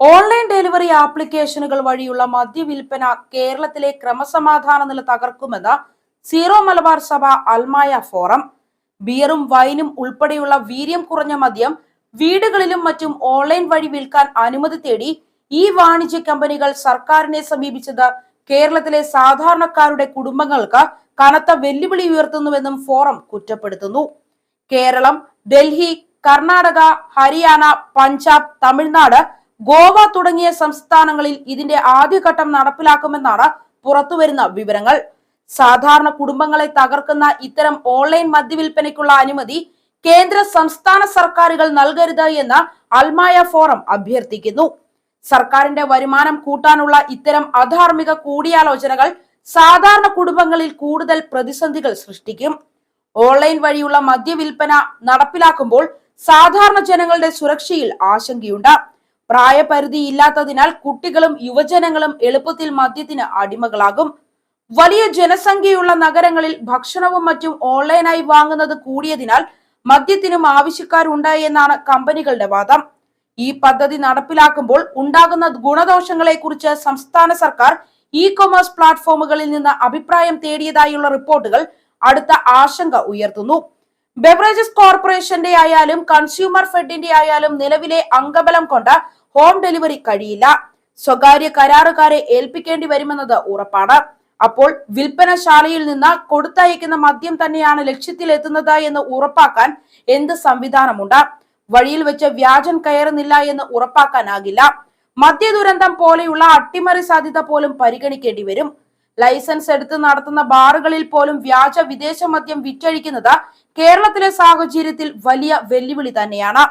Online delivery ആപ്ലിക്കേഷനുകൾ വഴിയുള്ള മദ്യവിൽപ്പന കേരളത്തിലെ ക്രമസമാധാന നില തകർക്കുമെന്ന് സീറോ മലബാർ സഭ അൽമായ ഫോറം. ബിയറും വൈനും ഉൾപ്പെടെയുള്ള വീര്യം കുറഞ്ഞ മദ്യം വീടുകളിലും മറ്റും ഓൺലൈൻ വഴി വിൽക്കാൻ അനുമതി തേടി ഈ വാണിജ്യ കമ്പനികൾ സർക്കാരിനെ സമീപിച്ചത് കേരളത്തിലെ സാധാരണക്കാരുടെ കുടുംബങ്ങൾക്ക് കനത്ത വെല്ലുവിളി ഉയർത്തുന്നുവെന്നും ഫോറം കുറ്റപ്പെടുത്തുന്നു. കേരളം ഡൽഹി കർണാടക ഹരിയാന പഞ്ചാബ് തമിഴ്നാട് ഗോവ തുടങ്ങിയ സംസ്ഥാനങ്ങളിൽ ഇതിന്റെ ആദ്യഘട്ടം നടപ്പിലാക്കുമെന്നാണ് പുറത്തുവരുന്ന വിവരങ്ങൾ. സാധാരണ കുടുംബങ്ങളെ തകർക്കുന്ന ഇത്തരം ഓൺലൈൻ മദ്യവിൽപ്പനയ്ക്കുള്ള അനുമതി കേന്ദ്ര സംസ്ഥാന സർക്കാരുകൾ നൽകരുത് എന്ന് അൽമായ ഫോറം അഭ്യർത്ഥിക്കുന്നു. സർക്കാരിന്റെ വരുമാനം കൂട്ടാനുള്ള ഇത്തരം അധാർമിക കൂടിയാലോചനകൾ സാധാരണ കുടുംബങ്ങളിൽ കൂടുതൽ പ്രതിസന്ധികൾ സൃഷ്ടിക്കും. ഓൺലൈൻ വഴിയുള്ള മദ്യവിൽപ്പന നടപ്പിലാക്കുമ്പോൾ സാധാരണ ജനങ്ങളുടെ സുരക്ഷയിൽ ആശങ്കയുണ്ട്. പ്രായപരിധി ഇല്ലാത്തതിനാൽ കുട്ടികളും യുവജനങ്ങളും എളുപ്പത്തിൽ മദ്യത്തിന് അടിമകളാകും. വലിയ ജനസംഖ്യയുള്ള നഗരങ്ങളിൽ ഭക്ഷണവും മറ്റും ഓൺലൈനായി വാങ്ങുന്നത് കൂടിയതിനാൽ മദ്യത്തിനും ആവശ്യക്കാരുണ്ടായി എന്നാണ് കമ്പനികളുടെ വാദം. ഈ പദ്ധതി നടപ്പിലാക്കുമ്പോൾ ഉണ്ടാകുന്ന ഗുണദോഷങ്ങളെ കുറിച്ച് സംസ്ഥാന സർക്കാർ ഇ കൊമേഴ്സ് പ്ലാറ്റ്ഫോമുകളിൽ നിന്ന് അഭിപ്രായം തേടിയതായുള്ള റിപ്പോർട്ടുകൾ അടുത്ത ആശങ്ക ഉയർത്തുന്നു. ബെവറേജസ് കോർപ്പറേഷന്റെ ആയാലും കൺസ്യൂമർ ഫെഡിന്റെ ആയാലും നിലവിലെ അംഗബലം കൊണ്ട് ഹോം ഡെലിവറി കഴിയില്ല. സ്വകാര്യ കരാറുകാരെ ഏൽപ്പിക്കേണ്ടി വരുമെന്നത് ഉറപ്പാണ്. അപ്പോൾ വിൽപ്പനശാലയിൽ നിന്ന് കൊടുത്തയക്കുന്ന മദ്യം തന്നെയാണ് ലക്ഷ്യത്തിലെത്തുന്നത് എന്ന് ഉറപ്പാക്കാൻ എന്ത് സംവിധാനമുണ്ട്? വഴിയിൽ വെച്ച് വ്യാജൻ കയറുന്നില്ല എന്ന് ഉറപ്പാക്കാനാകില്ല. മദ്യ ദുരന്തം പോലെയുള്ള അട്ടിമറി സാധ്യത പോലും പരിഗണിക്കേണ്ടി വരും. ലൈസൻസ് എടുത്ത് നടത്തുന്ന ബാറുകളിൽ പോലും വ്യാജ വിദേശ മദ്യം വിറ്റഴിക്കുന്നത് കേരളത്തിലെ സാഹചര്യത്തിൽ വലിയ വെല്ലുവിളി തന്നെയാണ്.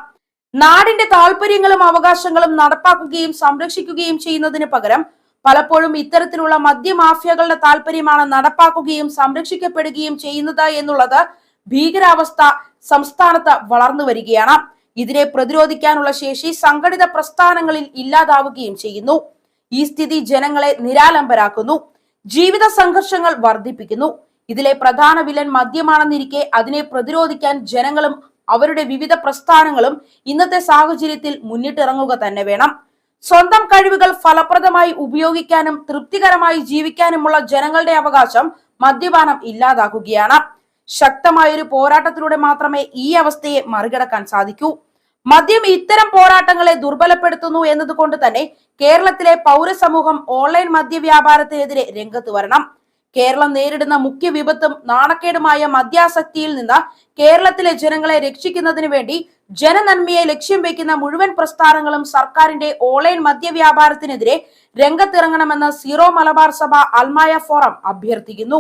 നാടിന്റെ താല്പര്യങ്ങളും അവകാശങ്ങളും നടപ്പാക്കുകയും സംരക്ഷിക്കുകയും ചെയ്യുന്നതിന് പകരം പലപ്പോഴും ഇത്തരത്തിലുള്ള മദ്യമാഫിയകളുടെ താല്പര്യമാണ് നടപ്പാക്കുകയും സംരക്ഷിക്കപ്പെടുകയും ചെയ്യുന്നത് എന്നുള്ളത് ഭീകരാവസ്ഥ സംസ്ഥാനത്ത് വളർന്നു വരികയാണ്. ഇതിനെ പ്രതിരോധിക്കാനുള്ള ശേഷി സംഘടിത പ്രസ്ഥാനങ്ങളിൽ ഇല്ലാതാവുകയും ചെയ്യുന്നു. ഈ സ്ഥിതി ജനങ്ങളെ നിരാലംബരാക്കുന്നു. ജീവിത സംഘർഷങ്ങൾ വർദ്ധിപ്പിക്കുന്നു. ഇതിലെ പ്രധാന വിലൻ മദ്യമാണെന്നിരിക്കെ അതിനെ പ്രതിരോധിക്കാൻ ജനങ്ങളും അവരുടെ വിവിധ പ്രസ്ഥാനങ്ങളും ഇന്നത്തെ സാഹചര്യത്തിൽ മുന്നിട്ടിറങ്ങുക തന്നെ വേണം. സ്വന്തം കഴിവുകൾ ഫലപ്രദമായി ഉപയോഗിക്കാനും തൃപ്തികരമായി ജീവിക്കാനുമുള്ള ജനങ്ങളുടെ അവകാശം മദ്യപാനം ഇല്ലാതാക്കുകയാണ്. ശക്തമായൊരു പോരാട്ടത്തിലൂടെ മാത്രമേ ഈ അവസ്ഥയെ മറികടക്കാൻ സാധിക്കൂ. മദ്യം ഇത്തരം പോരാട്ടങ്ങളെ ദുർബലപ്പെടുത്തുന്നു എന്നതുകൊണ്ട് തന്നെ കേരളത്തിലെ പൗരസമൂഹം ഓൺലൈൻ മദ്യവ്യാപാരത്തിനെതിരെ രംഗത്ത് വരണം. കേരളം നേരിടുന്ന മുഖ്യ വിപത്തും നാണക്കേടുമായ മദ്യാസക്തിയിൽ നിന്ന് കേരളത്തിലെ ജനങ്ങളെ രക്ഷിക്കുന്നതിന് വേണ്ടി ജനനന്മയെ ലക്ഷ്യം വെക്കുന്ന മുഴുവൻ പ്രസ്ഥാനങ്ങളും സർക്കാരിന്റെ ഓൺലൈൻ മദ്യവ്യാപാരത്തിനെതിരെ രംഗത്തിറങ്ങണമെന്ന് സീറോ മലബാർ സഭ അൽമായ ഫോറം അഭ്യർത്ഥിക്കുന്നു.